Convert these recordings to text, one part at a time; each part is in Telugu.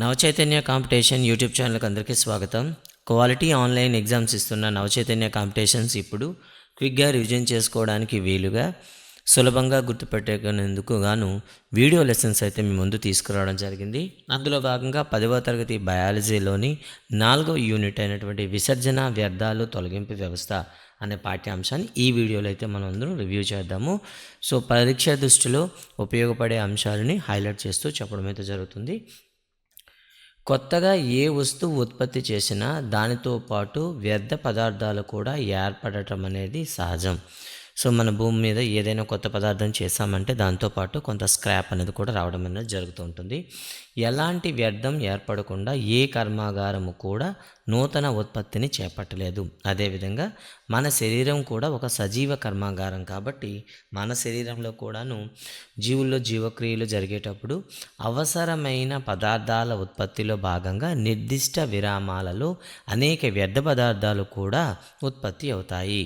నవచైతన్య కాంపిటీషన్ యూట్యూబ్ ఛానల్కి అందరికీ స్వాగతం. క్వాలిటీ ఆన్లైన్ ఎగ్జామ్స్ ఇస్తున్న నవచైతన్య కాంపిటీషన్స్ ఇప్పుడు క్విక్గా రివిజన్ చేసుకోవడానికి వీలుగా సులభంగా గుర్తుపెట్టుకునేందుకు గాను వీడియో లెసన్స్ అయితే మీ ముందు తీసుకురావడం జరిగింది. అందులో భాగంగా పదవ తరగతి బయాలజీలోని నాలుగో యూనిట్ అయినటువంటి విసర్జన వ్యర్థాలు తొలగింపు వ్యవస్థ అనే పాఠ్యాంశాన్ని ఈ వీడియోలో అయితే మనం అందరం రివ్యూ చేద్దాము. సో పరీక్ష దృష్టిలో ఉపయోగపడే అంశాలని హైలైట్ చేస్తూ చెప్పడం అయితే జరుగుతుంది. కొత్తగా ఏ వస్తువు ఉత్పత్తి చేసినా దానితో పాటు వ్యర్థ పదార్థాలు కూడా ఏర్పడటం అనేది సహజం. సో మన భూమి మీద ఏదైనా కొత్త పదార్థం చేసామంటే దాంతోపాటు కొంత స్క్రాప్ అనేది కూడా రావడం అనేది జరుగుతూ ఉంటుంది. ఎలాంటి వ్యర్థం ఏర్పడకుండా ఏ కర్మాగారము కూడా నూతన ఉత్పత్తిని చేపట్టలేదు. అదేవిధంగా మన శరీరం కూడా ఒక సజీవ కర్మాగారం కాబట్టి మన శరీరంలో కూడాను జీవుల్లో జీవక్రియలు జరిగేటప్పుడు అవసరమైన పదార్థాల ఉత్పత్తిలో భాగంగా నిర్దిష్ట విరామాలలో అనేక వ్యర్థ పదార్థాలు కూడా ఉత్పత్తి అవుతాయి.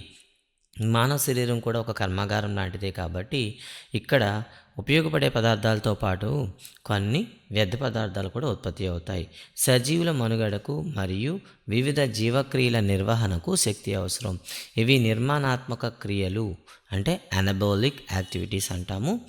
మానవ శరీరం కూడా ఒక కర్మాగారం లాంటిదే కాబట్టి ఇక్కడ ఉపయోగపడే పదార్థాలతో పాటు కొన్ని వ్యర్థ పదార్థాలు కూడా ఉత్పత్తి అవుతాయి. సజీవుల మనుగడకు మరియు వివిధ జీవక్రియల నిర్వహణకు శక్తి అవసరం. ఇవి నిర్మాణాత్మక క్రియలు అంటే అనబోలిక్ యాక్టివిటీస్ అంటాము.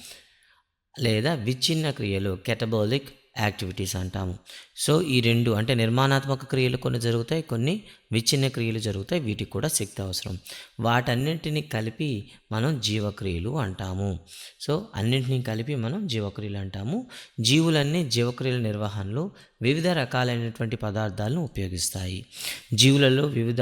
లేదా విచ్ఛిన్న క్రియలు కెటబోలిక్ యాక్టివిటీస్ అంటాము. సో ఈ రెండు అంటే నిర్మాణాత్మక క్రియలు కొన్ని జరుగుతాయి కొన్ని విచ్ఛిన్న క్రియలు జరుగుతాయి వీటికి కూడా శక్తి అవసరం. వాటన్నింటిని కలిపి మనం జీవక్రియలు అంటాము. సో అన్నింటినీ కలిపి మనం జీవక్రియలు అంటాము. జీవులన్నీ జీవక్రియల నిర్వహణలో వివిధ రకాలైనటువంటి పదార్థాలను ఉపయోగిస్తాయి. జీవులలో వివిధ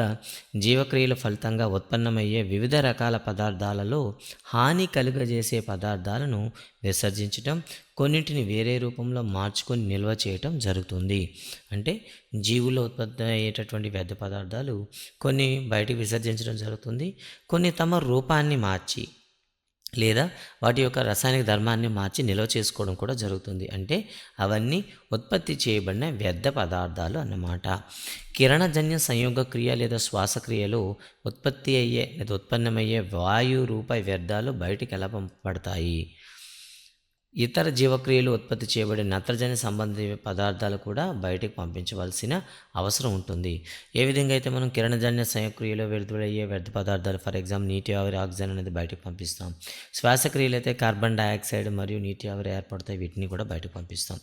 జీవక్రియల ఫలితంగా ఉత్పన్నమయ్యే వివిధ రకాల పదార్థాలలో హాని కలుగజేసే పదార్థాలను విసర్జించటం కొన్నింటిని వేరే రూపంలో మార్చుకొని నిల్వ చేయటం జరుగుతుంది. అంటే జీవుల్లో ఉత్పత్తి అయ్యేటటువంటి వ్యర్థ పదార్థాలు కొన్ని బయటికి విసర్జించడం జరుగుతుంది. కొన్ని తమ రూపాన్ని మార్చి లేదా వాటి యొక్క రసాయనిక ధర్మాన్ని మార్చి నిల్వ చేసుకోవడం కూడా జరుగుతుంది. అంటే అవన్నీ ఉత్పత్తి చేయబడిన వ్యర్థ పదార్థాలు అన్నమాట. కిరణజన్య సంయోగ క్రియ లేదా శ్వాసక్రియలో ఉత్పత్తి అయ్యే లేదా ఉత్పన్నమయ్యే వాయు రూప వ్యర్థాలు బయటికి ఎలా పంపబడతాయి ఇతర జీవక్రియలు ఉత్పత్తి చేయబడే నత్రజని సంబంధిత పదార్థాలు కూడా బయటకు పంపించవలసిన అవసరం ఉంటుంది. ఏ విధంగా అయితే మనం కిరణజన్య సంయక్రియలో విడుదలయ్యే వ్యర్థ పదార్థాలు ఫర్ ఎగ్జాంపుల్ నీటి ఆవిరి ఆక్సిజన్ అనేది బయటకు పంపిస్తాం. శ్వాసక్రియలు అయితే కార్బన్ డయాక్సైడ్ మరియు నీటి ఆవిరి ఏర్పడతాయి వీటిని కూడా బయటకు పంపిస్తాం.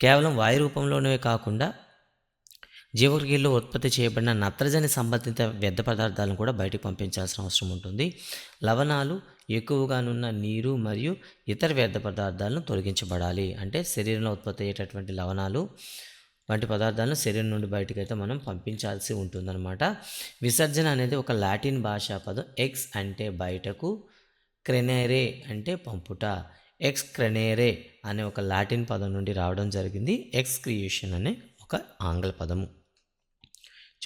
కేవలం వాయు రూపంలోనే కాకుండా జీవక్రియల్లో ఉత్పత్తి చేయబడిన నత్రజని సంబంధిత వ్యర్థ పదార్థాలను కూడా బయటకు పంపించాల్సిన అవసరం ఉంటుంది. లవణాలు ఎక్కువగానున్న నీరు మరియు ఇతర వ్యర్థ పదార్థాలను తొలగించబడాలి. అంటే శరీరంలో ఉత్పత్తి అయ్యేటటువంటి లవణాలు వంటి పదార్థాలను శరీరం నుండి బయటకు అయితే మనం పంపించాల్సి ఉంటుందన్నమాట. విసర్జన అనేది ఒక లాటిన్ భాషా పదం ఎక్స్ అంటే బయటకు క్రెనేరే అంటే పంపుట. ఎక్స్ క్రెనేరే అనే ఒక లాటిన్ పదం నుండి రావడం జరిగింది. ఎక్స్ క్రియేషన్ అనే ఒక ఆంగ్ల పదము.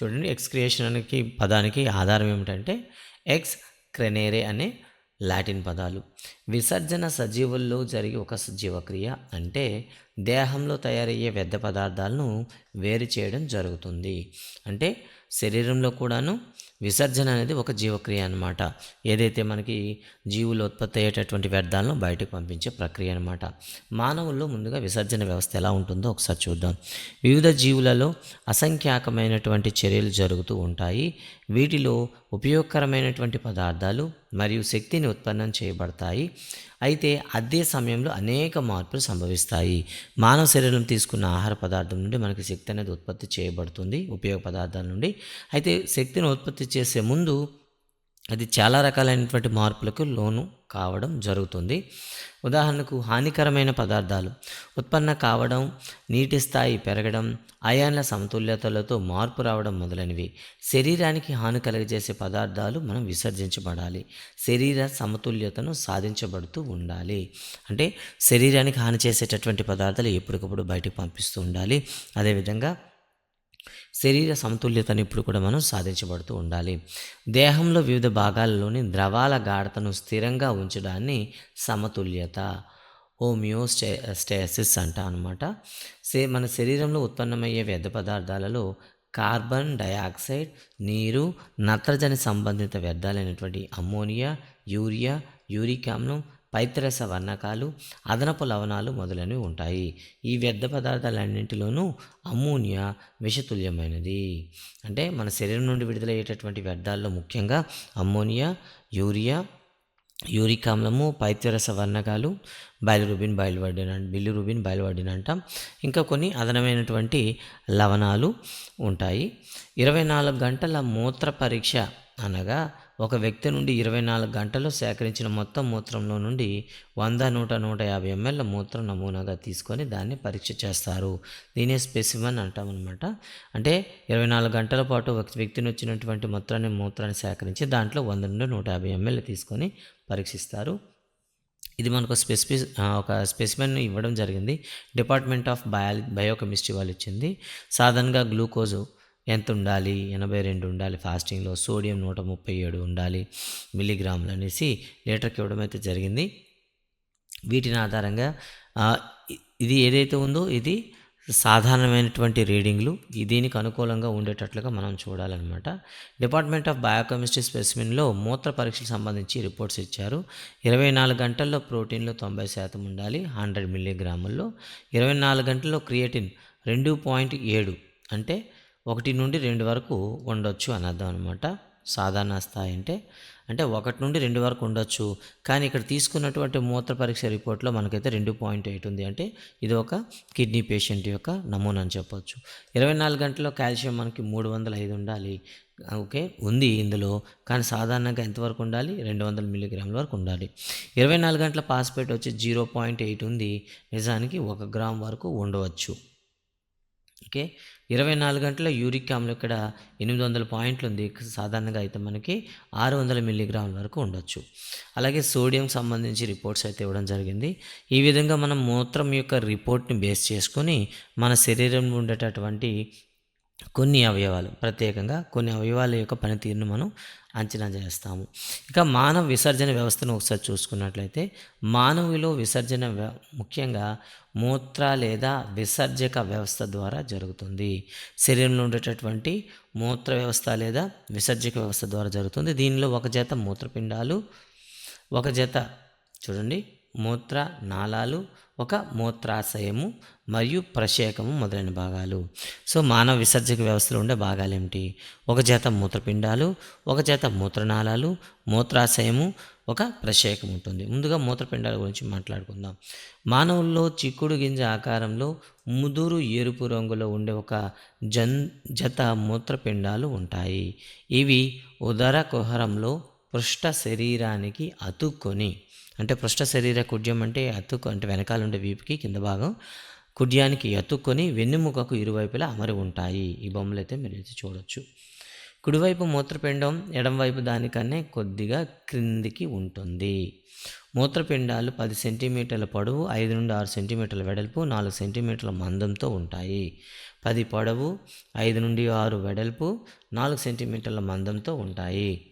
చూడండి ఎక్స్ క్రియేషన్ అనే పదానికి ఆధారం ఏమిటంటే ఎక్స్ క్రెనేరే అనే లాటిన్ పదాలు. విసర్జన సజీవుల్లో జరిగే ఒక జీవక్రియ అంటే దేహంలో తయారయ్యే వ్యర్థ పదార్థాలను వేరు చేయడం జరుగుతుంది. అంటే శరీరంలో కూడాను విసర్జన అనేది ఒక జీవక్రియ అనమాట ఏదైతే మనకి జీవులు ఉత్పత్తి అయ్యేటటువంటి వ్యర్థాలను బయటకు పంపించే ప్రక్రియ అనమాట మానవుల్లో ముందుగా విసర్జన వ్యవస్థ ఎలా ఉంటుందో ఒకసారి చూద్దాం. వివిధ జీవులలో అసంఖ్యాకమైనటువంటి చర్యలు జరుగుతూ ఉంటాయి. వీటిలో ఉపయోగకరమైనటువంటి పదార్థాలు మరియు శక్తిని ఉత్పన్నం చేయబడతాయి. అయితే అదే సమయంలో అనేక మార్పులు సంభవిస్తాయి. మానవ శరీరం తీసుకున్న ఆహార పదార్థం నుండి మనకి శక్తి అనేది ఉత్పత్తి చేయబడుతుంది ఉపయోగ పదార్థాల నుండి. అయితే శక్తిని ఉత్పత్తి చేసే ముందు అది చాలా రకాలైనటువంటి మార్పులకు లోను కావడం జరుగుతుంది. ఉదాహరణకు హానికరమైన పదార్థాలు ఉత్పన్న కావడం నీటి స్థాయి పెరగడం అయాన్ల సమతుల్యతలతో మార్పు రావడం మొదలైనవి. శరీరానికి హాని కలిగజేసే పదార్థాలు మనం విసర్జించబడాలి. శరీర సమతుల్యతను సాధించబడుతూ ఉండాలి. అంటే శరీరానికి హాని చేసేటటువంటి పదార్థాలు ఎప్పటికప్పుడు బయటకు పంపిస్తూ ఉండాలి. అదేవిధంగా శరీర సమతుల్యతను ఇప్పుడు కూడా మనం సాధించబడుతూ ఉండాలి. దేహంలో వివిధ భాగాలలోని ద్రవాల గాఢతను స్థిరంగా ఉంచడాన్ని సమతుల్యత హోమియోస్టే స్టేసిస్ అంట అనమాట సే మన శరీరంలో ఉత్పన్నమయ్యే వ్యర్థ పదార్థాలలో కార్బన్ డయాక్సైడ్ నీరు నత్రజని సంబంధిత వ్యర్థాలైనటువంటి అమ్మోనియా యూరియా యూరిక్ ఆమ్లం పైత్రస వర్ణకాలు అదనపు లవణాలు మొదలైనవి ఉంటాయి. ఈ వ్యర్థ పదార్థాలన్నింటిలోనూ అమ్మోనియా విషతుల్యమైనది. అంటే మన శరీరం నుండి విడుదలయ్యేటటువంటి వ్యర్థాల్లో ముఖ్యంగా అమ్మోనియా యూరియా యూరిక్ ఆమ్లము పైత్యరస వర్ణకాలు బయలురుబిన్ బయలువడిన బిల్లురుబిన్ బయలువడిన అంటాం. ఇంకా కొన్ని అదనమైనటువంటి లవణాలు ఉంటాయి. ఇరవై నాలుగు గంటల మూత్ర పరీక్ష అనగా ఒక వ్యక్తి నుండి ఇరవై నాలుగు గంటల్లో సేకరించిన మొత్తం మూత్రంలో నుండి వంద నూట నూట యాభై ఎంఎల్ మూత్రం నమూనాగా తీసుకొని దాన్ని పరీక్ష చేస్తారు. దీనే స్పెసిమన్ అంటామన్నమాట అంటే ఇరవై నాలుగు గంటల పాటు ఒక వ్యక్తిని వచ్చినటువంటి మొత్తాన్ని మూత్రాన్ని సేకరించి దాంట్లో వంద నుండి నూట యాభై ఎంఎల్ తీసుకొని పరీక్షిస్తారు. ఇది మనకు స్పెసిఫి ఒక స్పెసిమెన్ ఇవ్వడం జరిగింది. డిపార్ట్మెంట్ ఆఫ్ బయాలజీ బయోకెమిస్ట్రీ వాళ్ళు ఇచ్చింది. సాధారణంగా గ్లూకోజు ఎంత ఉండాలి ఎనభై రెండు ఉండాలి ఫాస్టింగ్లో. సోడియం నూట ముప్పై ఏడు ఉండాలి మిల్లీగ్రాములు అనేసి లీటర్కి ఇవ్వడం అయితే జరిగింది. వీటిని ఆధారంగా ఇది ఏదైతే ఉందో ఇది సాధారణమైనటువంటి రీడింగ్లు. దీనికి అనుకూలంగా ఉండేటట్లుగా మనం చూడాలన్నమాట. డిపార్ట్మెంట్ ఆఫ్ బయోకెమిస్ట్రీ స్పెసిమిన్లో మూత్ర పరీక్షకు సంబంధించి రిపోర్ట్స్ ఇచ్చారు. ఇరవై నాలుగు గంటల్లో ప్రోటీన్లు తొంభై శాతం ఉండాలి హండ్రెడ్ మిల్లీగ్రాముల్లో. ఇరవై నాలుగు గంటల్లో క్రియేటిన్ రెండు పాయింట్ ఏడు అంటే ఒకటి నుండి రెండు వరకు ఉండొచ్చు అని అర్థం అనమాట సాధారణ స్థాయి అంటే అంటే ఒకటి నుండి రెండు వరకు ఉండొచ్చు. కానీ ఇక్కడ తీసుకున్నటువంటి మూత్ర పరీక్ష రిపోర్ట్లో మనకైతే రెండు పాయింట్ ఎయిట్ ఉంది. అంటే ఇది ఒక కిడ్నీ పేషెంట్ యొక్క నమూనా అని చెప్పొచ్చు. ఇరవై నాలుగు గంటల్లో కాల్షియం మనకి మూడు వందల ఐదు ఉండాలి. ఓకే ఉంది ఇందులో. కానీ సాధారణంగా ఎంతవరకు ఉండాలి? రెండు వందల మిల్లీగ్రాముల వరకు ఉండాలి. ఇరవై నాలుగు గంటల పాస్పేట్ వచ్చి జీరో పాయింట్ ఎయిట్ ఉంది. నిజానికి ఒక గ్రామ్ వరకు ఉండవచ్చు. ఓకే ఇరవై నాలుగు గంటల యూరిక్ ఆమ్లం ఇక్కడ ఎనిమిది వందల పాయింట్లు ఉంది సాధారణంగా అయితే మనకి ఆరు వందల మిల్లీగ్రాముల వరకు ఉండొచ్చు. అలాగే సోడియం సంబంధించి రిపోర్ట్స్ అయితే ఇవ్వడం జరిగింది. ఈ విధంగా మనం మూత్రం యొక్క రిపోర్ట్ని బేస్ చేసుకొని మన శరీరంలో ఉండేటటువంటి కొన్ని అవయవాలు ప్రత్యేకంగా కొన్ని అవయవాల యొక్క పనితీరును మనం అంచనా చేస్తాము. ఇక మానవ విసర్జన వ్యవస్థను ఒకసారి చూసుకున్నట్లయితే మానవులో విసర్జన వ్య- ముఖ్యంగా మూత్ర లేదా విసర్జక వ్యవస్థ ద్వారా జరుగుతుంది. శరీరంలో ఉండేటటువంటి మూత్ర వ్యవస్థ లేదా విసర్జక వ్యవస్థ ద్వారా జరుగుతుంది. దీనిలో ఒక జత మూత్రపిండాలు ఒక జత చూడండి మూత్ర నాళాలు ఒక మూత్రాశయము మరియు ప్రశేకము మొదలైన భాగాలు. సో మానవ విసర్జక వ్యవస్థలో ఉండే భాగాలు ఏమిటి? ఒక చేత మూత్రపిండాలు ఒక జత మూత్రనాళాలు మూత్రాశయము ఒక ప్రశేకం ఉంటుంది. ముందుగా మూత్రపిండాల గురించి మాట్లాడుకుందాం. మానవుల్లో చిక్కుడు గింజ ఆకారంలో ముదురు ఎరుపు రంగులో ఉండే ఒక జన్ జత మూత్రపిండాలు ఉంటాయి. ఇవి ఉదర కుహరంలో పృష్ఠ శరీరానికి అతుక్కొని అంటే పృష్ఠ శరీర కుడ్యం అంటే అతుక్కు అంటే వెనకాల ఉండే వీపుకి కింద భాగం కుడ్యానికి అతుక్కొని వెన్నెముకకు ఇరువైపులా అమరి ఉంటాయి. ఈ బొమ్మలు అయితే మీరు అయితే చూడొచ్చు. కుడివైపు మూత్రపిండం ఎడంవైపు దానికన్నా కొద్దిగా క్రిందికి ఉంటుంది. మూత్రపిండాలు పది సెంటీమీటర్ల పొడవు ఐదు నుండి ఆరు సెంటీమీటర్ల వెడల్పు నాలుగు సెంటీమీటర్ల మందంతో ఉంటాయి. పది పొడవు ఐదు నుండి ఆరు వెడల్పు నాలుగు సెంటీమీటర్ల మందంతో ఉంటాయి.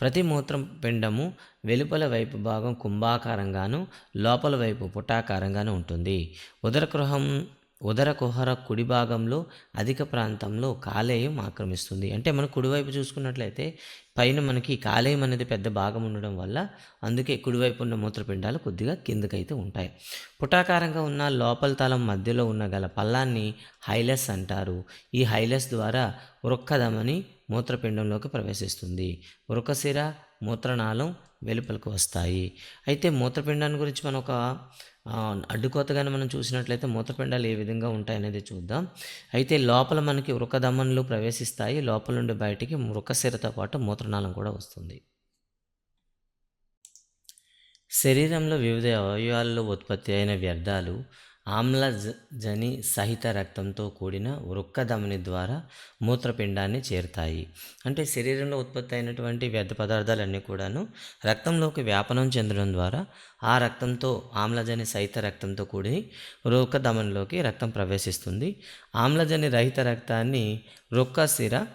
ప్రతి మూత్రం పిండము వెలుపల వైపు భాగం కుంభాకారంగాను లోపల వైపు పుటాకారంగాను ఉంటుంది. ఉదరగృహం ఉదర కుహర కుడి భాగంలో అధిక ప్రాంతంలో కాలేయం ఆక్రమిస్తుంది. అంటే మనం కుడివైపు చూసుకున్నట్లయితే పైన మనకి కాలేయం అనేది పెద్ద భాగం ఉండడం వల్ల అందుకే కుడివైపు ఉన్న మూత్రపిండాలు కొద్దిగా కిందకైతే ఉంటాయి. పుటాకారంగా ఉన్న లోపల తలం మధ్యలో ఉన్న గల పల్లాన్ని హైలెస్ అంటారు. ఈ హైలెస్ ద్వారా వృక్కధమని మూత్రపిండంలోకి ప్రవేశిస్తుంది. వృకశిర మూత్రనాళం వెలుపలకు వస్తాయి. అయితే మూత్రపిండాన్ని గురించి మనం ఒక అడ్డుకోతగానే మనం చూసినట్లయితే మూత్రపిండాలు ఏ విధంగా ఉంటాయనేది చూద్దాం. అయితే లోపల మనకి వృకధమనులు ప్రవేశిస్తాయి. లోపల నుండి బయటికి వృకశిరతో పాటు మూత్రనాళం కూడా వస్తుంది. శరీరంలో వివిధ అవయవాల్లో ఉత్పత్తి అయిన వ్యర్థాలు ఆమ్లజని సహిత రక్తంతో కూడిన వృక్కధమని ద్వారా మూత్రపిండాన్ని చేరుతాయి. అంటే శరీరంలో ఉత్పత్తి అయినటువంటి వ్యర్థ పదార్థాలన్నీ కూడాను రక్తంలోకి వ్యాపనం చెందడం ద్వారా ఆ రక్తంతో ఆమ్లజని సహిత రక్తంతో కూడి వృక్కధమనిలోకి రక్తం ప్రవేశిస్తుంది. ఆమ్లజని రహిత రక్తాన్ని వృక్కశిర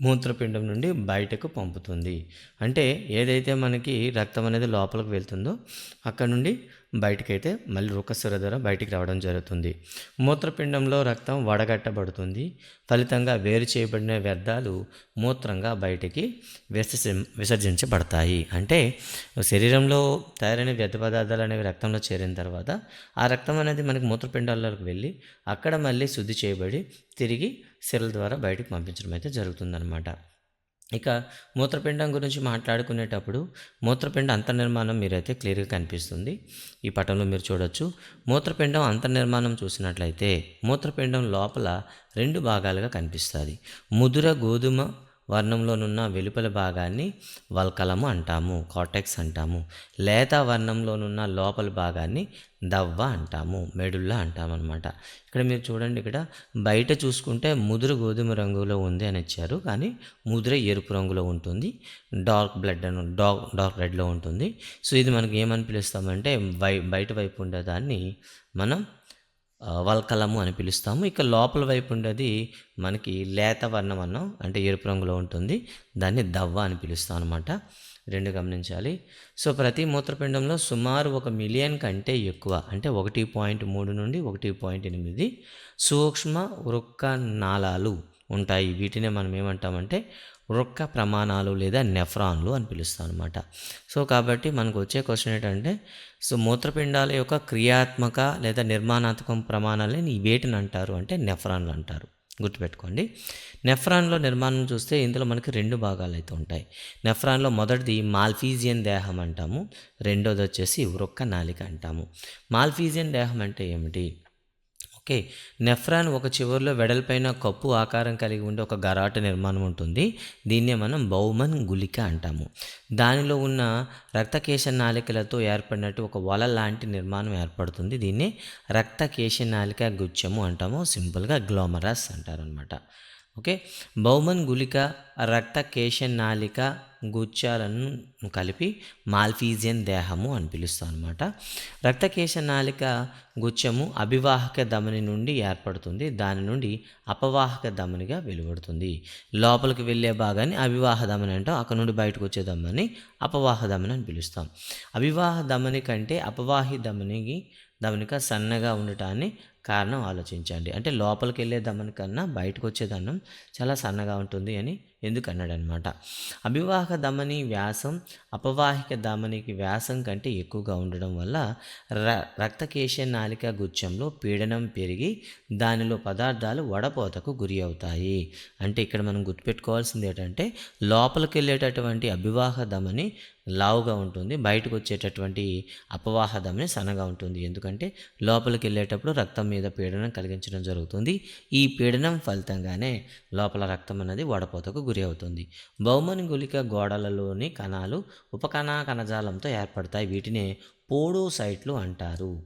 మూత్రపిండం నుండి బయటకు పంపుతుంది. అంటే ఏదైతే మనకి రక్తం అనేది లోపలికి వెళ్తుందో అక్కడ నుండి బయటకైతే మళ్ళీ రుకసుర ద్వారా బయటికి రావడం జరుగుతుంది. మూత్రపిండంలో రక్తం వడగట్టబడుతుంది. ఫలితంగా వేరు చేయబడిన వ్యర్థాలు మూత్రంగా బయటికి విసర్జ విసర్జించబడతాయి. అంటే శరీరంలో తయారైన వ్యర్థ పదార్థాలు అనేవి రక్తంలో చేరిన తర్వాత ఆ రక్తం అనేది మనకి మూత్రపిండాల్లోకి వెళ్ళి అక్కడ మళ్ళీ శుద్ధి చేయబడి తిరిగి సిరల ద్వారా బయటకు పంపించడం అయితే జరుగుతుందన్నమాట. ఇక మూత్రపిండం గురించి మాట్లాడుకునేటప్పుడు మూత్రపిండ అంతర్నిర్మాణం మీరైతే క్లియర్గా కనిపిస్తుంది. ఈ పటంలో మీరు చూడొచ్చు. మూత్రపిండం అంతర్నిర్మాణం చూసినట్లయితే మూత్రపిండం లోపల రెండు భాగాలుగా కనిపిస్తుంది. ముదుర గోధుమ వర్ణంలోనున్న వెలుపల భాగాన్ని వల్కలము అంటాము కాటెక్స్ అంటాము. లేత వర్ణంలోనున్న లోపల భాగాన్ని దవ్వ అంటాము మెడుల్లా అంటాము అనమాట ఇక్కడ మీరు చూడండి ఇక్కడ బయట చూసుకుంటే ముదురు గోధుమ రంగులో ఉంది అని ఇచ్చారు. కానీ ముదుర ఎరుపు రంగులో ఉంటుంది. డార్క్ బ్లడ్ అని డార్క్ డార్క్ రెడ్లో ఉంటుంది. సో ఇది మనకి ఏమని పిలుస్తామంటే బై బయట వైపు ఉండేదాన్ని మనం వల్కలము అని పిలుస్తాము. ఇక లోపల వైపు ఉండేది మనకి లేత వర్ణం అన్నం అంటే ఎరుపు రంగులో ఉంటుంది. దాన్ని దవ్వ అని పిలుస్తాం అనమాట రెండు గమనించాలి. సో ప్రతి మూత్రపిండంలో సుమారు ఒక మిలియన్ కంటే ఎక్కువ అంటే ఒకటి పాయింట్ మూడు నుండి ఒకటి పాయింట్ ఎనిమిది సూక్ష్మ వృక్క నాళాలు ఉంటాయి. వీటినే మనం ఏమంటామంటే వృక్క ప్రమాణాలు లేదా నెఫ్రాన్లు అని పిలుస్తాం అనమాట సో కాబట్టి మనకు వచ్చే క్వశ్చన్ ఏంటంటే సో మూత్రపిండాల యొక్క క్రియాత్మక లేదా నిర్మాణాత్మక ప్రమాణాలని వేటిని అంటారు అంటే నెఫ్రాన్లు అంటారు. గుర్తుపెట్టుకోండి. నెఫ్రాన్లో నిర్మాణం చూస్తే ఇందులో మనకి రెండు భాగాలు అయితే ఉంటాయి. నెఫ్రాన్లో మొదటిది మాల్ఫీజియన్ దేహం అంటాము. రెండోది వచ్చేసి వృక్క నాలిక అంటాము. మాల్ఫీజియన్ దేహం అంటే ఏమిటి? ఓకే నెఫ్రాన్ ఒక చివరిలో వెడల్పైన కప్పు ఆకారం కలిగి ఉండే ఒక గరాట నిర్మాణం ఉంటుంది. దీన్నే మనం బౌమన్ గులిక అంటాము. దానిలో ఉన్న రక్తకేశ నాలికలతో ఏర్పడినట్టు ఒక వల లాంటి నిర్మాణం ఏర్పడుతుంది. దీన్ని రక్తకేశ నాలిక గుచ్చము అంటాము. సింపుల్గా గ్లోమరస్ అంటారనమాట ఓకే? బౌమన్ గులిక రక్త కేశనాళిక గుచ్చాలను కలిపి మాల్ఫీజియన్ దేహము అని పిలుస్తాం అనమాట రక్తకేశనాళిక గుచ్చము అభివాహక ధమని నుండి ఏర్పడుతుంది. దాని నుండి అపవాహక ధమనిగా వెలువడుతుంది. లోపలికి వెళ్ళే భాగాన్ని అభివాహ ధమని అంటాం. అక్కడ నుండి బయటకు వచ్చే ధమని అపవాహ ధమని అని పిలుస్తాం. అవివాహ ధమని కంటే అపవాహి ధమనికి ధమనిక సన్నగా ఉండటాన్ని కారణం ఆలోచించండి. అంటే లోపలికి వెళ్ళే దమని కన్నా బయటకు వచ్చే చాలా సన్నగా ఉంటుంది అని ఎందుకు అన్నాడనమాట అభివాహక ధమని వ్యాసం అపవాహిక ధమనికి వ్యాసం కంటే ఎక్కువగా ఉండడం వల్ల ర రక్తకేశ నాలిక గుచ్చంలో పీడనం పెరిగి దానిలో పదార్థాలు వడపోతకు గురి అవుతాయి. అంటే ఇక్కడ మనం గుర్తుపెట్టుకోవాల్సింది ఏంటంటే లోపలికి వెళ్ళేటటువంటి అభివాహ ధమని లావుగా ఉంటుంది. బయటకు వచ్చేటటువంటి అపవాహ ధమని సన్నగా ఉంటుంది. ఎందుకంటే లోపలికి వెళ్ళేటప్పుడు రక్తం మీద పీడనం కలిగించడం జరుగుతుంది. ఈ పీడనం ఫలితంగానే లోపల రక్తం అనేది వడపోతకు గురి అవుతుంది. బహుమని గులిక గోడలలోని కణాలు ఉపకణా కణజాలంతో ఏర్పడతాయి. వీటినే పోడోసైట్లు అంటారు.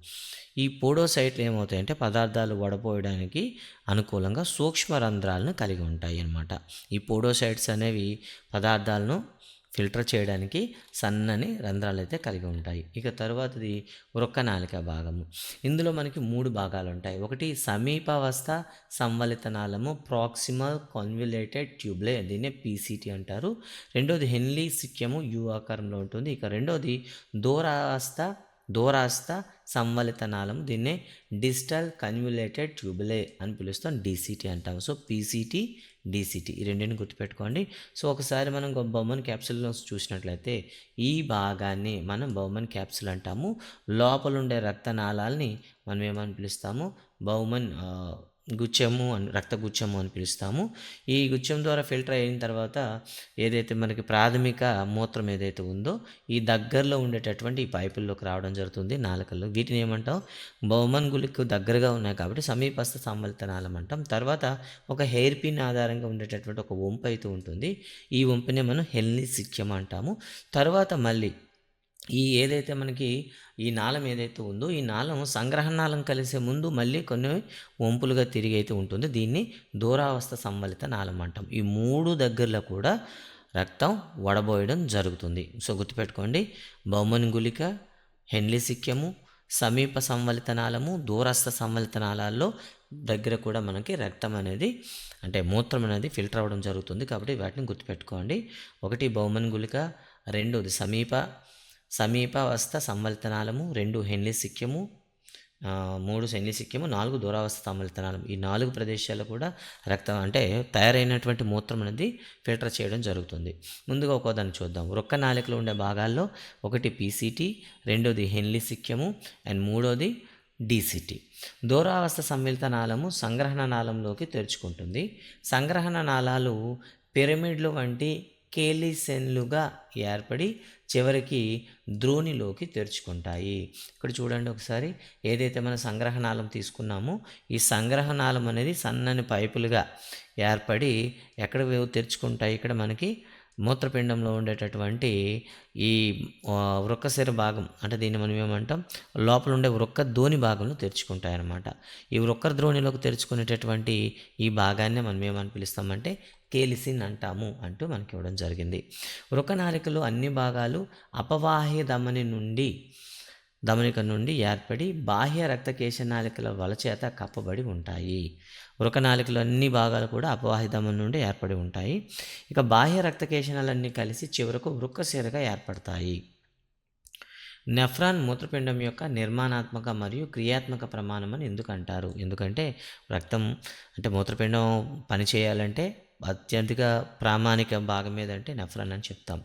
ఈ పోడోసైట్లు ఏమవుతాయంటే పదార్థాలు వడపోయడానికి అనుకూలంగా సూక్ష్మ రంధ్రాలను కలిగి ఉంటాయి అన్నమాట ఈ పోడోసైట్స్ అనేవి పదార్థాలను ఫిల్టర్ చేయడానికి సన్నని రంధ్రాలు అయితే కలిగి ఉంటాయి. ఇక తరువాతది వృక్కనాళిక భాగము. ఇందులో మనకి మూడు భాగాలు ఉంటాయి ఒకటి సమీపావస్థ సంవలితనాలము ప్రాక్సిమల్ కాన్విలేటెడ్ ట్యూబ్లే దీన్నే పీసీటీ అంటారు. రెండోది హెన్లీ సిక్యము యు ఆకారంలో ఉంటుంది. ఇక రెండోది దూరావస్థ దూరాస్థ సంవలితనాలం దీన్నే డిజిటల్ కన్వ్యులేటెడ్ ట్యూబులే అని పిలుస్తాం. డీసీటీ అంటాం సో పీసీటీ డీసీటీ ఈ రెండింటిని గుర్తుపెట్టుకోండి. సో ఒకసారి మనం గొ- బొమ్మన్ క్యాప్సుల్లో చూసినట్లయితే ఈ భాగాన్ని మనం బౌమన్ క్యాప్సుల్ అంటాము. లోపల ఉండే రక్తనాళాలని మనం ఏమని పిలుస్తాము బౌమన్ గుచ్చము అని రక్త గుచ్చము అని పిలుస్తాము. ఈ గుచ్చం ద్వారా ఫిల్టర్ అయిన తర్వాత ఏదైతే మనకి ప్రాథమిక మూత్రం ఏదైతే ఉందో ఈ దగ్గరలో ఉండేటటువంటి ఈ పైపుల్లోకి రావడం జరుగుతుంది నాలుకల్లో. వీటిని ఏమంటాం? బహుమన్ గులికి దగ్గరగా ఉన్నాయి కాబట్టి సమీపస్థ సంవలితనాలం అంటాం. తర్వాత ఒక హెయిర్ పిన్ ఆధారంగా ఉండేటటువంటి ఒక వంపు అయితే ఉంటుంది. ఈ వంపునే మనం హెల్నీ సిక్యం అంటాము. తర్వాత మళ్ళీ ఈ ఏదైతే మనకి ఈ నాళం ఏదైతే ఉందో ఈ నాళం సంగ్రహనాళం కలిసే ముందు మళ్ళీ కొన్ని వంపులుగా తిరిగి అయితే ఉంటుంది. దీన్ని దూరావస్థ సంవలిత నాళం అంటాం. ఈ మూడు దగ్గరలో కూడా రక్తం వడబోయడం జరుగుతుంది. సో గుర్తుపెట్టుకోండి. బహుమని గులిక హెన్లీ సిక్యము సమీప సంవలితనాలము దూరస్థ సంవలితనాలలో దగ్గర కూడా మనకి రక్తం అనేది అంటే మూత్రం అనేది ఫిల్టర్ అవ్వడం జరుగుతుంది. కాబట్టి వాటిని గుర్తుపెట్టుకోండి. ఒకటి బహుమన్ గులిక రెండోది సమీప సమీపావస్థ సంవల్తనాలము రెండు హెన్లీ సిక్యము మూడు శని సిక్యము నాలుగు దూరావస్థ సమ్మలితనాలు ఈ నాలుగు ప్రదేశాల్లో కూడా రక్తం అంటే తయారైనటువంటి మూత్రం అనేది ఫిల్టర్ చేయడం జరుగుతుంది. ముందుగా ఒక్కోదాన్ని చూద్దాం. రొక్క నాలికలో ఉండే భాగాల్లో ఒకటి పీసీటీ రెండోది హెన్లీ సిక్యము అండ్ మూడోది డీసీటీ. దూరావస్థ సంమిళిత నాళము సంగ్రహణ నాళంలోకి తెరుచుకుంటుంది. సంగ్రహణ నాళాలు పిరమిడ్లు వంటి కేలిసెన్లుగా ఏర్పడి చివరికి ద్రోణిలోకి తెరుచుకుంటాయి. ఇక్కడ చూడండి ఒకసారి ఏదైతే మన సంగ్రహణాలం తీసుకున్నామో ఈ సంగ్రహణాలం అనేది సన్నని పైపులుగా ఏర్పడి ఎక్కడ తెరుచుకుంటాయి? ఇక్కడ మనకి మూత్రపిండంలో ఉండేటటువంటి ఈ ఆ, వృక్కశిర భాగం అంటే దీన్ని మనం ఏమంటాం? లోపల ఉండే వృక్క ధోని భాగంలో తెరుచుకుంటాయి అన్నమాట ఈ వృక్క ద్రోణిలోకి తెరుచుకునేటటువంటి ఈ భాగాన్ని మనం ఏమని పిలుస్తామంటే కేలిసిన్ అంటాము అంటూ మనకి ఇవ్వడం జరిగింది. వృకనారికలు అన్ని భాగాలు అపవాహ్య ధమని నుండి ధమనిక నుండి ఏర్పడి బాహ్య రక్తకేశనాళికల వలచేత కప్పబడి ఉంటాయి. వృకనాళికలు అన్ని భాగాలు కూడా అపవాహి నుండి ఏర్పడి ఉంటాయి. ఇక బాహ్య రక్తకేశనాలన్నీ కలిసి చివరకు వృక్కశిరగా ఏర్పడతాయి. నెఫ్రాన్ మూత్రపిండం యొక్క నిర్మాణాత్మక మరియు క్రియాత్మక ప్రమాణం అని ఎందుకు అంటారు? ఎందుకంటే రక్తం అంటే మూత్రపిండం పనిచేయాలంటే అత్యధిక ప్రామాణిక భాగం ఏదంటే నెఫ్రాన్ అని చెప్తాం.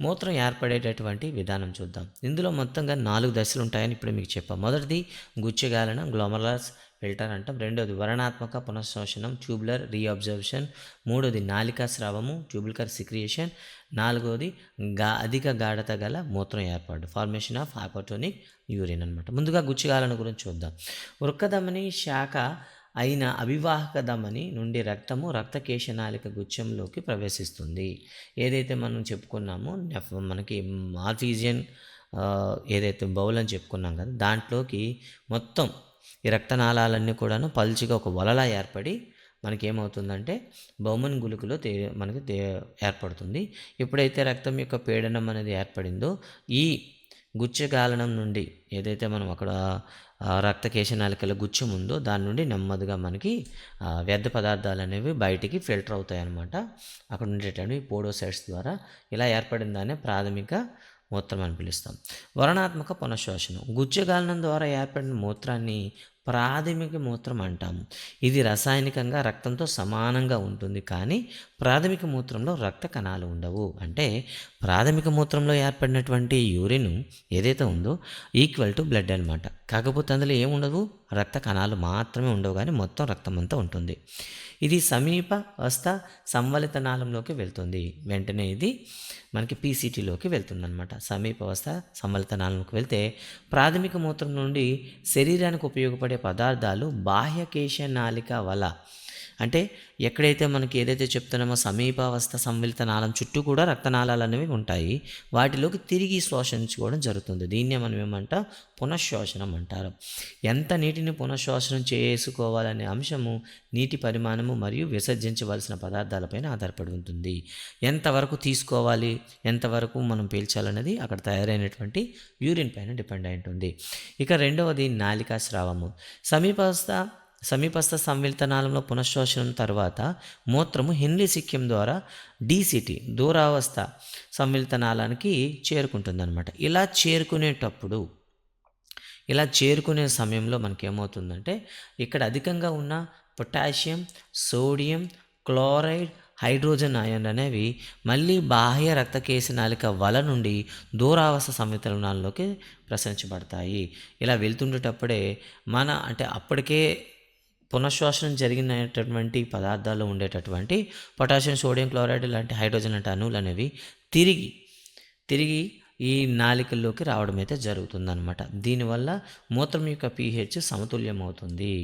మూత్రం ఏర్పడేటటువంటి విధానం చూద్దాం. ఇందులో మొత్తంగా నాలుగు దశలు ఉంటాయని ఇప్పుడు మీకు చెప్పాం. మొదటిది గుచ్చగాలనం గ్లోమరస్ ఫిల్టర్ అంటాం. రెండోది వర్ణాత్మక పునఃశోషణం ట్యూబులర్ రీఅబ్జర్వేషన్ మూడోది నాలికా స్రావము ట్యూబులర్ సిక్రియేషన్ నాలుగోది గా అధిక గాఢత గల మూత్రం ఏర్పాటు ఫార్మేషన్ ఆఫ్ హైపోటోనిక్ యూరిన్ అనమాట ముందుగా గుచ్చిగాలను గురించి చూద్దాం. వృక్కధమని శాఖ అయిన అవివాహక ధమని నుండి రక్తము రక్తకేశనాళిక గుచ్చంలోకి ప్రవేశిస్తుంది. ఏదైతే మనం చెప్పుకున్నామో నెఫ్- మనకి మార్ఫీజియన్ ఏదైతే బౌల్ అని చెప్పుకున్నాం కదా దాంట్లోకి మొత్తం ఈ రక్తనాళాలన్నీ కూడాను పల్చిగా ఒక వలలా ఏర్పడి మనకి ఏమవుతుందంటే బౌమన్ గుళికలో తే మనకి తే ఏర్పడుతుంది. ఎప్పుడైతే రక్తం యొక్క పీడనం అనేది ఏర్పడిందో ఈ గుచ్చగాలనం నుండి ఏదైతే మనం అక్కడ రక్త రక్తకేశనాళికల గుచ్చం ఉందో దాని నుండి నెమ్మదిగా మనకి వ్యర్థ పదార్థాలు అనేవి బయటికి ఫిల్టర్ అవుతాయి అనమాట అక్కడ ఉండేటటువంటి పోడోసైడ్స్ ద్వారా ఇలా ఏర్పడిన దాన్ని ప్రాథమిక మూత్రం అని పిలుస్తాం. వరణాత్మక పునశ్వాసనం. గుజ్జగాలనం ద్వారా ఏర్పడిన మూత్రాన్ని ప్రాథమిక మూత్రం అంటాము. ఇది రసాయనికంగా రక్తంతో సమానంగా ఉంటుంది కానీ ప్రాథమిక మూత్రంలో రక్త కణాలు ఉండవు. అంటే ప్రాథమిక మూత్రంలో ఏర్పడినటువంటి యూరిన్ ఏదైతే ఉందో ఈక్వల్ టు బ్లడ్ అనమాట కాకపోతే అందులో ఏముండవు రక్త కణాలు మాత్రమే ఉండవు కానీ మొత్తం రక్తం అంతా ఉంటుంది. ఇది సమీప వస్త సంవలిత నాళంలోకి వెళ్తుంది. వెంటనే ఇది మనకి పీసీటీలోకి వెళ్తుంది అనమాట సమీప వస్త సంవలిత నాళంలోకి వెళ్తే ప్రాథమిక మూత్రం నుండి శరీరానికి ఉపయోగపడే పదార్థాలు బాహ్యకేశ నాళిక వల అంటే ఎక్కడైతే మనకి ఏదైతే చెప్తున్నామో సమీపావస్థ సంవిలిత నాళం చుట్టూ కూడా రక్తనాళాలు అనేవి ఉంటాయి వాటిలోకి తిరిగి శ్వాసించుకోవడం జరుగుతుంది. దీన్నే మనం ఏమంట పునఃశ్వాసనం అంటారు. ఎంత నీటిని పునఃశ్వాసనం చేసుకోవాలనే అంశము నీటి పరిమాణము మరియు విసర్జించవలసిన పదార్థాలపైన ఆధారపడి ఉంటుంది. ఎంతవరకు తీసుకోవాలి ఎంతవరకు మనం పీల్చాలన్నది అక్కడ తయారైనటువంటి యూరిన్ పైన డిపెండ్ అయి ఉంటుంది. ఇక రెండవది నాలికా స్రావము. సమీపస్థ సమీపస్థ సంవిల్తనాలంలో పునఃశ్వాసనం తర్వాత మూత్రము హెన్లీ సిక్యం ద్వారా డీసీటీ దూరావస్థ సంవిల్తనాలానికి చేరుకుంటుందన్నమాట. ఇలా చేరుకునేటప్పుడు ఇలా చేరుకునే సమయంలో మనకేమవుతుందంటే ఇక్కడ అధికంగా ఉన్న potassium sodium chloride hydrogen ion అనేవి మళ్ళీ బాహ్య రక్తకేశనాళిక వల నుండి దూరావస్థ సంవితరణాల్లోకి ప్రసరించబడతాయి. ఇలా వెళ్తుండేటప్పుడే మన అంటే అప్పటికే పునఃశ్వాసనం జరిగినటువంటి పదార్థాల్లో ఉండేటటువంటి పొటాషియం సోడియం క్లోరైడ్ లాంటి హైడ్రోజన్ లాంటి అణువులు అనేవి తిరిగి తిరిగి ఈ నాలికల్లోకి రావడం అయితే జరుగుతుందన్నమాట. దీనివల్ల మూత్రం యొక్క పీహెచ్ సమతుల్యం అవుతుంది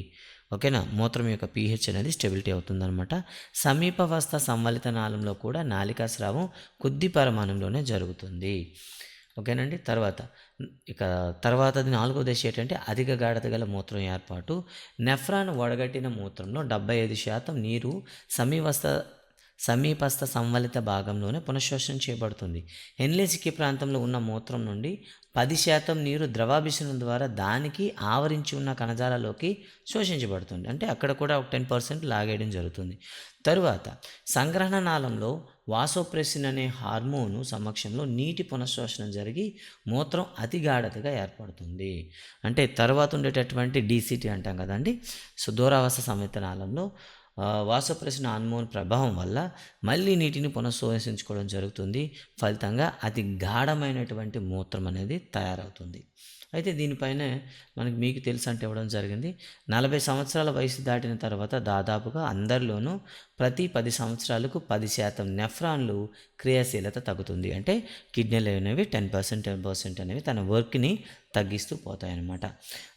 ఓకేనా? మూత్రం యొక్క పీహెచ్ అనేది స్టెబిలిటీ అవుతుందన్నమాట. సమీపవస్థ సంవలిత నాళంలో కూడా నాలికా స్రావం కొద్ది పరిమాణంలోనే జరుగుతుంది. ఓకేనండి? తర్వాత ఇక తర్వాతది నాలుగో దశ ఏంటంటే అధిక గాఢత గల మూత్రం ఏర్పాటు. నెఫ్రాన్ వడగట్టిన మూత్రంలో డెబ్బై ఐదు శాతం నీరు సమీపస్థ సమీపస్థ సంవలిత భాగంలోనే పునఃశోషణ చేయబడుతుంది. ఎన్లేసికి ప్రాంతంలో ఉన్న మూత్రం నుండి పది శాతం నీరు ద్రవాభిసరణ ద్వారా దానికి ఆవరించి ఉన్న కణజాలలోకి శోషించబడుతుంది. అంటే అక్కడ కూడా ఒక టెన్ పర్సెంట్ లాగేయడం జరుగుతుంది. తరువాత సంగ్రహణ నాళంలో వాసోప్రెసిన్ అనే హార్మోను సమక్షంలో నీటి పునఃశోషణం జరిగి మూత్రం అతి గాఢతగా ఏర్పడుతుంది. అంటే తర్వాత ఉండేటటువంటి డీసీటీ అంటాం కదండి. సో దూరావాస సంయుక్త నాళంలో ఆ, ప్రభావం వల్ల మళ్ళీ నీటిని పునఃశోషించుకోవడం జరుగుతుంది. ఫలితంగా అతి గాఢమైనటువంటి మూత్రం అనేది తయారవుతుంది. అయితే దీనిపైన మనకి మీకు తెలుసు అంటే ఇవ్వడం జరిగింది. నలభై సంవత్సరాల వయసు దాటిన తర్వాత దాదాపుగా అందరిలోనూ ప్రతి పది సంవత్సరాలకు పది శాతం నెఫ్రాన్లు క్రియాశీలత తగ్గుతుంది. అంటే కిడ్నీలు అనేవి టెన్ పర్సెంట్ టెన్ పర్సెంట్ అనేవి తన వర్క్ని తగ్గిస్తూ పోతాయన్నమాట.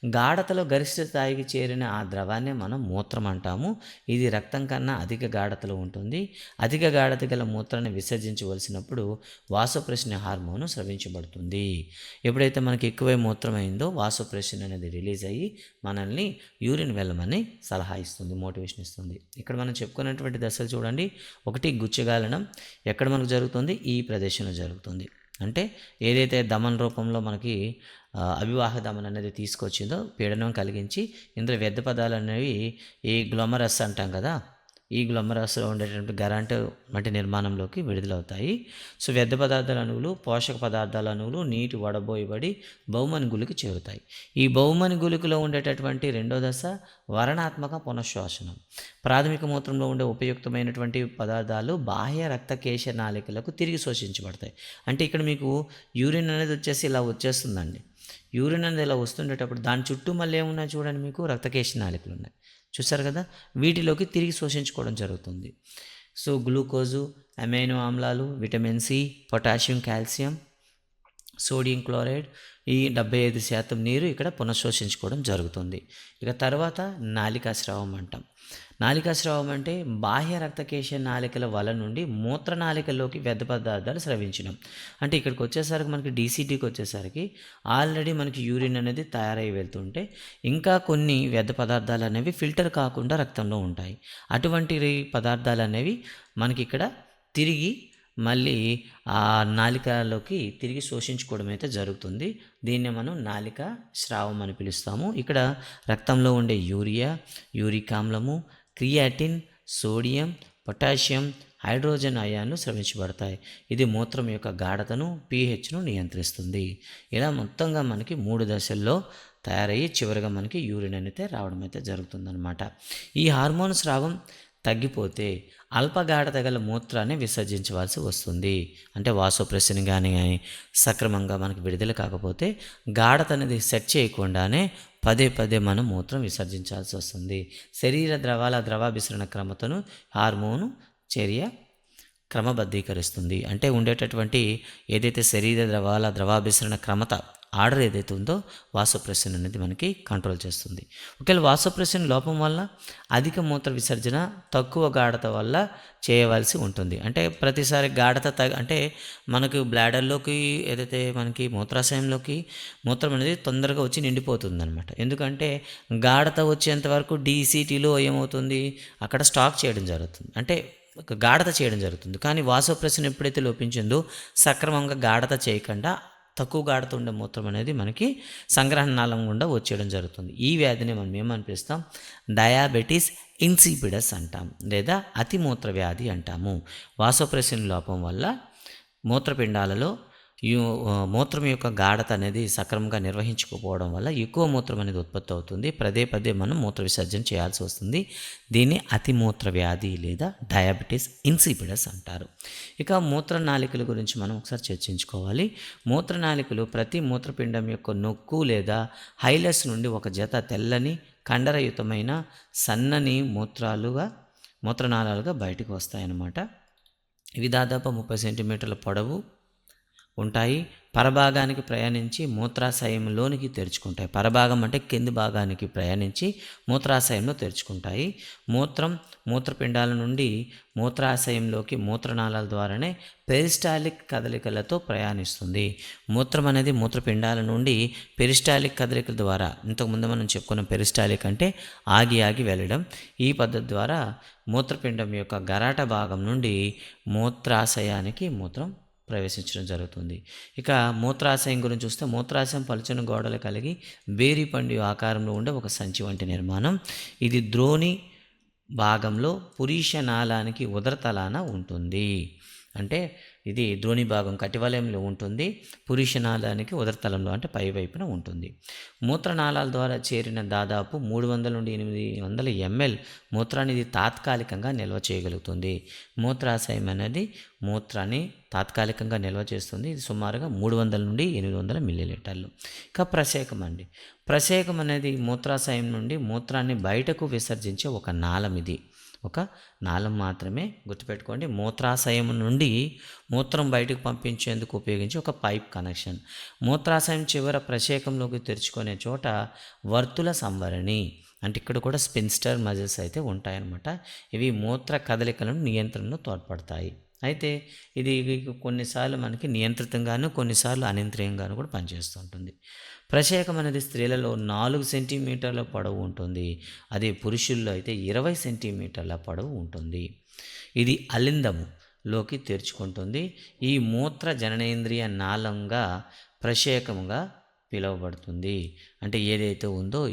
గాఢతలో గరిష్ట స్థాయికి చేరిన ఆ ద్రవాన్ని మనం మూత్రం అంటాము. ఇది రక్తం కన్నా అధిక గాఢతలో ఉంటుంది. అధిక గాఢత గల మూత్రాన్ని విసర్జించవలసినప్పుడు వాసోప్రెషన్ హార్మోన్ స్రవించబడుతుంది. ఎప్పుడైతే మనకి ఎక్కువ మూత్రం అయిందో వాసోప్రెషన్ అనేది రిలీజ్ అయ్యి మనల్ని యూరిన్ వెళ్ళమని సలహా ఇస్తుంది మోటివేషన్ ఇస్తుంది. ఇక్కడ మనం చెప్పుకున్నటువంటి దశలు చూడండి. ఒకటి గుచ్చగాలనం. ఎక్కడ మనకు జరుగుతుంది? ఈ ప్రదేశంలో జరుగుతుంది. అంటే ఏదైతే దమన్ రూపంలో మనకి అవివాహ దమన్ అనేది తీసుకొచ్చిందో పీడనం కలిగించి ఇందులో వ్యర్థ పదాలు అనేవి ఈ గ్లొమరస్ అంటాం కదా ఈ గ్లొమరస్లో ఉండేటటువంటి గరాంట్ వంటి నిర్మాణంలోకి విడుదలవుతాయి. సో వ్యర్థ పదార్థాల అణువులు పోషక పదార్థాల అణువులు నీటి వడబోయబడి బహుమని గులికి చేరుతాయి. ఈ బహుమని గులికలో ఉండేటటువంటి రెండో దశ వరణాత్మక పునఃశ్వాసనం. ప్రాథమిక మూత్రంలో ఉండే ఉపయుక్తమైనటువంటి పదార్థాలు బాహ్య రక్తకేశ నాళికలకు తిరిగి శోషించబడతాయి. అంటే ఇక్కడ మీకు యూరిన్ అనేది వచ్చేసి ఇలా వచ్చేస్తుందండి. యూరిన్ అనేది ఇలా వస్తుండేటప్పుడు దాని చుట్టూ మళ్ళీ ఏమున్నాయి చూడండి మీకు రక్తకేశ నాళికలు ఉన్నాయి. చూసారు కదా? వీటిలోకి తిరిగి శోషించుకోవడం జరుగుతుంది. సో గ్లూకోజు అమైనో ఆమ్లాలు vitamin C potassium calcium sodium chloride ఈ డెబ్బై ఐదు శాతం నీరు ఇక్కడ పునఃశోషించుకోవడం జరుగుతుంది. ఇక తర్వాత నాలికా స్రావం అంటాం. నాలికా స్రావం అంటే బాహ్య రక్తకేశ నాలికల వల నుండి మూత్రనాళికలోకి వ్యర్థ పదార్థాలు స్రవించడం అంటే ఇక్కడికి వచ్చేసరికి మనకి డీసీటీకి వచ్చేసరికి ఆల్రెడీ మనకి యూరిన్ అనేది తయారై వెళ్తుంటే ఇంకా కొన్ని వ్యర్థ పదార్థాలు అనేవి ఫిల్టర్ కాకుండా రక్తంలో ఉంటాయి. అటువంటి పదార్థాలు అనేవి మనకి ఇక్కడ తిరిగి మళ్ళీ ఆ నాలికలోకి తిరిగి శోషించుకోవడం అయితే జరుగుతుంది. దీన్ని మనం నాలిక స్రావం అని పిలుస్తాము. ఇక్కడ రక్తంలో ఉండే యూరియా యూరిక్ ఆమ్లము క్రియాటిన్ సోడియం పొటాషియం హైడ్రోజన్ అయాన్లు స్రవించబడతాయి. ఇది మూత్రం యొక్క గాఢతను పీహెచ్ను నియంత్రిస్తుంది. ఇలా మొత్తంగా మనకి మూడు దశల్లో తయారయ్యి చివరిగా మనకి యూరిన్ అయితే రావడం అయితే జరుగుతుందన్నమాట. ఈ హార్మోన్ స్రావం తగ్గిపోతే అల్పగాఢత గల మూత్రాన్ని విసర్జించవలసి వస్తుంది. అంటే వాసోప్రెషన్ కానీ కానీ సక్రమంగా మనకి విడుదల కాకపోతే గాఢత అనేది సెట్ చేయకుండానే పదే పదే మనం మూత్రం విసర్జించాల్సి వస్తుంది. శరీర ద్రవాల ద్రవాభిసరణ క్రమతను హార్మోను చర్య క్రమబద్ధీకరిస్తుంది. అంటే ఉండేటటువంటి ఏదైతే శరీర ద్రవాల ద్రవాభిసరణ క్రమత ఆర్డర్ ఏదైతే ఉందో వాసోప్రెషన్ అనేది మనకి కంట్రోల్ చేస్తుంది. ఒకవేళ వాసోప్రెషన్ లోపం వల్ల అధిక మూత్ర విసర్జన తక్కువ గాఢత వల్ల చేయవలసి ఉంటుంది. అంటే ప్రతిసారి గాఢత తగ అంటే మనకు బ్లాడర్లోకి ఏదైతే మనకి మూత్రాశయంలోకి మూత్రం అనేది తొందరగా వచ్చి నిండిపోతుంది అనమాట ఎందుకంటే గాఢత వచ్చేంత వరకు డీసీటీలో ఏమవుతుంది? అక్కడ స్టాక్ చేయడం జరుగుతుంది. అంటే ఒక గాఢత చేయడం జరుగుతుంది. కానీ వాసోప్రెషన్ ఎప్పుడైతే లోపించిందో సక్రమంగా గాఢత చేయకుండా తక్కువ గాడుతుండే మూత్రం అనేది మనకి సంగ్రహణాలం గుండా వచ్చేయడం జరుగుతుంది. ఈ వ్యాధిని మనం ఏమనిపిస్తాం? డయాబెటీస్ ఇన్సిపిడస్ అంటాం లేదా అతిమూత్ర వ్యాధి అంటాము. వాసోప్రెషన్ లోపం వల్ల మూత్రపిండాలలో మూత్రం యొక్క గాఢత అనేది సక్రమంగా నిర్వహించుకోకపోవడం వల్ల ఎక్కువ మూత్రం అనేది ఉత్పత్తి అవుతుంది. పదే పదే మనం మూత్ర విసర్జన చేయాల్సి వస్తుంది. దీన్ని అతిమూత్ర వ్యాధి లేదా డయాబెటీస్ ఇన్సిపిడస్ అంటారు. ఇక మూత్రనాళికల గురించి మనం ఒకసారి చర్చించుకోవాలి. మూత్రనాళికలు ప్రతి మూత్రపిండం యొక్క నొక్కు లేదా హైలస్ నుండి ఒక జత తెల్లని కండరయుతమైన సన్నని మూత్రాలుగా మూత్రనాళాలుగా బయటకు వస్తాయన్నమాట. ఇవి దాదాపు ముప్పై సెంటీమీటర్ల పొడవు ఉంటాయి. పరభాగానికి ప్రయాణించి మూత్రాశయంలోనికి తెరుచుకుంటాయి. పరభాగం అంటే కింది భాగానికి ప్రయాణించి మూత్రాశయంలో తెరుచుకుంటాయి. మూత్రం మూత్రపిండాల నుండి మూత్రాశయంలోకి మూత్రనాళాల ద్వారానే పెరిస్టాలిక్ కదలికలతో ప్రయాణిస్తుంది. మూత్రం అనేది మూత్రపిండాల నుండి పెరిస్టాలిక్ కదలికల ద్వారా ఇంతకుముందు మనం చెప్పుకున్న పెరిస్టాలిక్ అంటే ఆగి ఆగి వెళ్ళడం ఈ పద్ధతి ద్వారా మూత్రపిండం యొక్క గరాట భాగం నుండి మూత్రాశయానికి మూత్రం ప్రవేశించడం జరుగుతుంది. ఇక మూత్రాశయం గురించి చూస్తే మూత్రాశయం పలుచని గోడలు కలిగి బేరి పండు ఆకారంలో ఉండే ఒక సంచి వంటి నిర్మాణం. ఇది ద్రోణి భాగంలో పురీష నాళానికి ఉదరతలాన ఉంటుంది. అంటే ఇది ద్రోణి భాగం కటివలయంలో ఉంటుంది. పురుషనాళానికి ఉదరతలంలో అంటే పై వైపున ఉంటుంది. మూత్రనాళాల ద్వారా చేరిన దాదాపు మూడు వందల నుండి ఎనిమిది వందల ఎంఎల్ మూత్రాన్ని ఇది తాత్కాలికంగా నిల్వ చేయగలుగుతుంది. మూత్రాశయం అనేది మూత్రాన్ని తాత్కాలికంగా నిల్వ చేస్తుంది. ఇది సుమారుగా మూడు వందల నుండి ఎనిమిది వందల మిల్లీలీటర్లు. ఇక ప్రసేకం అండి. ప్రసేకం అనేది మూత్రాశయం నుండి మూత్రాన్ని బయటకు విసర్జించే ఒక నాళం ఇది. ఒక నాళం మాత్రమే గుర్తుపెట్టుకోండి. మూత్రాశయం నుండి మూత్రం బయటకు పంపించేందుకు ఉపయోగించే ఒక పైప్ కనెక్షన్. మూత్రాశయం చివర ప్రశేకంలోకి తెరుచుకునే చోట వర్తుల సంవరణి అంటే ఇక్కడ కూడా స్పిన్స్టర్ మజిల్స్ అయితే ఉంటాయన్నమాట. ఇవి మూత్ర కదలికలను నియంత్రణలో తోడ్పడతాయి. అయితే ఇది కొన్నిసార్లు మనకి నియంత్రితంగాను కొన్నిసార్లు అనియంత్రియంగాను కూడా పనిచేస్తూ ఉంటుంది ప్రశేకం అనేది స్త్రీలలో నాలుగు సెంటీమీటర్ల పొడవు ఉంటుంది. అదే పురుషుల్లో అయితే ఇరవై సెంటీమీటర్ల పొడవు ఉంటుంది. ఇది అలిందములోకి తెరుచుకుంటుంది. ఈ మూత్ర జననేంద్రియ నాళంగా ప్రశేకముగా పిలువబడుతుంది. అంటే ఏదైతే ఉందో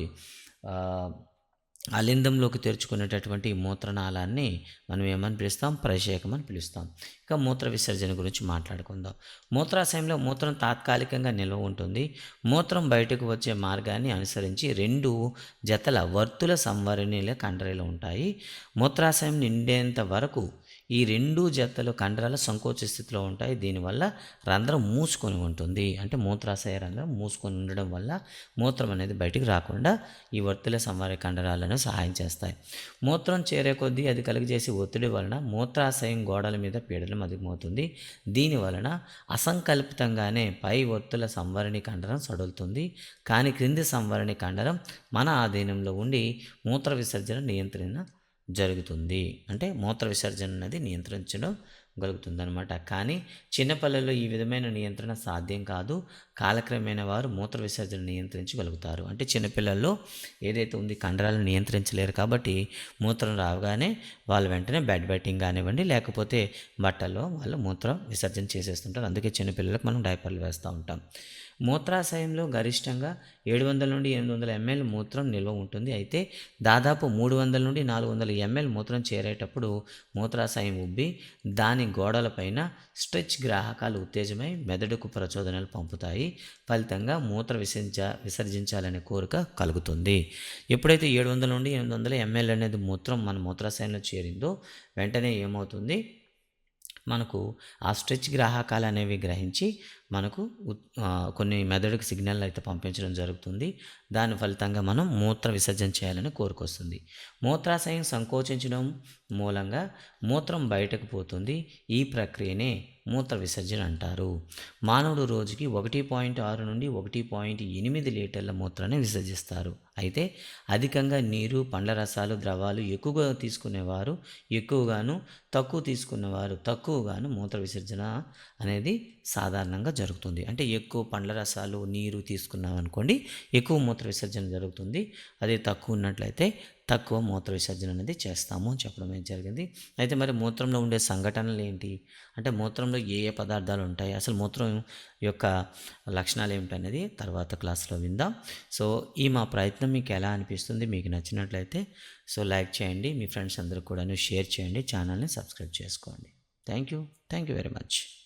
అలిందంలోకి తెరుచుకునేటటువంటి మూత్రనాళాన్ని మనం ఏమని పిలుస్తాం? ప్రశేకం అని పిలుస్తాం. ఇక మూత్ర విసర్జన గురించి మాట్లాడుకుందాం. మూత్రాశయంలో మూత్రం తాత్కాలికంగా నిల్వ ఉంటుంది. మూత్రం బయటకు వచ్చే మార్గాన్ని అనుసరించి రెండు జతల వర్తుల సంవరణీల కండరీలు ఉంటాయి. మూత్రాశయం నిండేంత వరకు ఈ రెండు జతలు కండరాలు సంకోచ స్థితిలో ఉంటాయి. దీనివల్ల రంధ్రం మూసుకొని ఉంటుంది. అంటే మూత్రాశయ రంధ్రం మూసుకొని ఉండడం వల్ల మూత్రం అనేది బయటికి రాకుండా ఈ వర్తుల సంవార కండరాలను సహాయం చేస్తాయి. మూత్రం చేరే కొద్దీ అది కలిగజేసే ఒత్తిడి వలన మూత్రాశయం గోడల మీద పీడలం అధికమవుతుంది. దీని వలన అసంకల్పితంగానే పై ఒత్తుల సంవరణి కండరం సడులుతుంది. కానీ క్రింది సంవరణి కండరం మన ఆధీనంలో ఉండి మూత్ర విసర్జన నియంత్రణ జరుగుతుంది. అంటే మూత్ర విసర్జన అనేది నియంత్రించడం గలుగుతుందనమాట కానీ చిన్నపల్లెల్లో ఈ విధమైన నియంత్రణ సాధ్యం కాదు. కాలక్రమేణ వారు మూత్ర విసర్జన నియంత్రించగలుగుతారు. అంటే చిన్నపిల్లల్లో ఏదైతే ఉంది కండరాలను నియంత్రించలేరు కాబట్టి మూత్రం రావగానే వాళ్ళు వెంటనే బెడ్ బెట్టింగ్ కానివ్వండి లేకపోతే బట్టల్లో వాళ్ళు మూత్ర విసర్జన చేసేస్తుంటారు. అందుకే చిన్నపిల్లలకు మనం డైపర్లు వేస్తూ ఉంటాం. మూత్రాశయంలో గరిష్టంగా ఏడు వందల నుండి ఎనిమిది వందల ఎంఎల్ మూత్రం నిల్వ ఉంటుంది. అయితే దాదాపు మూడు వందల నుండి నాలుగు వందల ఎంఎల్ మూత్రం చేరేటప్పుడు మూత్రాశయం ఉబ్బి దాని గోడలపైన స్ట్రెచ్ గ్రాహకాలు ఉత్తేజమై మెదడుకు ప్రచోదనలు పంపుతాయి. ఫలితంగా మూత్ర విసర్జ విసర్జించాలనే కోరిక కలుగుతుంది. ఎప్పుడైతే ఏడు వందల నుండి ఎనిమిది వందల ఎంఎల్ అనేది మూత్రం మన మూత్రాశయంలో చేరిందో వెంటనే ఏమవుతుంది? మనకు ఆ స్ట్రెచ్ గ్రాహకాలు అనేవి గ్రహించి మనకు కొన్ని మెదడుకు సిగ్నల్ అయితే పంపించడం జరుగుతుంది. దాని ఫలితంగా మనం మూత్ర విసర్జన చేయాలని కోరుకొస్తుంది. మూత్రాశయం సంకోచించడం మూలంగా మూత్రం బయటకు పోతుంది. ఈ ప్రక్రియనే మూత్ర విసర్జన అంటారు. మానవుడు రోజుకి ఒకటి పాయింట్ ఆరు నుండి ఒకటి పాయింట్ ఎనిమిది లీటర్ల మూత్రాన్ని విసర్జిస్తారు. అయితే అధికంగా నీరు పండ్ల రసాలు ద్రవాలు ఎక్కువగా తీసుకునేవారు ఎక్కువగాను తక్కువ తీసుకునేవారు తక్కువగాను మూత్ర విసర్జన అనేది సాధారణంగా జరుగుతుంది. అంటే ఎక్కువ పండ్ల రసాలు నీరు తీసుకున్నాం అనుకోండి ఎక్కువ మూత్ర విసర్జన జరుగుతుంది. అదే తక్కువ ఉన్నట్లయితే తక్కువ మూత్ర విసర్జన అనేది చేస్తాము అని చెప్పడం ఏం జరిగింది. అయితే మరి మూత్రంలో ఉండే సంఘటనలు ఏంటి? అంటే మూత్రంలో ఏ ఏ పదార్థాలు ఉంటాయి? అసలు మూత్రం యొక్క లక్షణాలు ఏమిటనేది తర్వాత క్లాస్లో విందాం. సో ఈ మా ప్రయత్నం మీకు ఎలా అనిపిస్తుంది? మీకు నచ్చినట్లయితే సో లైక్ చేయండి. మీ ఫ్రెండ్స్ అందరూ కూడా షేర్ చేయండి. ఛానల్ని సబ్స్క్రైబ్ చేసుకోండి. Thank you. Thank you very much.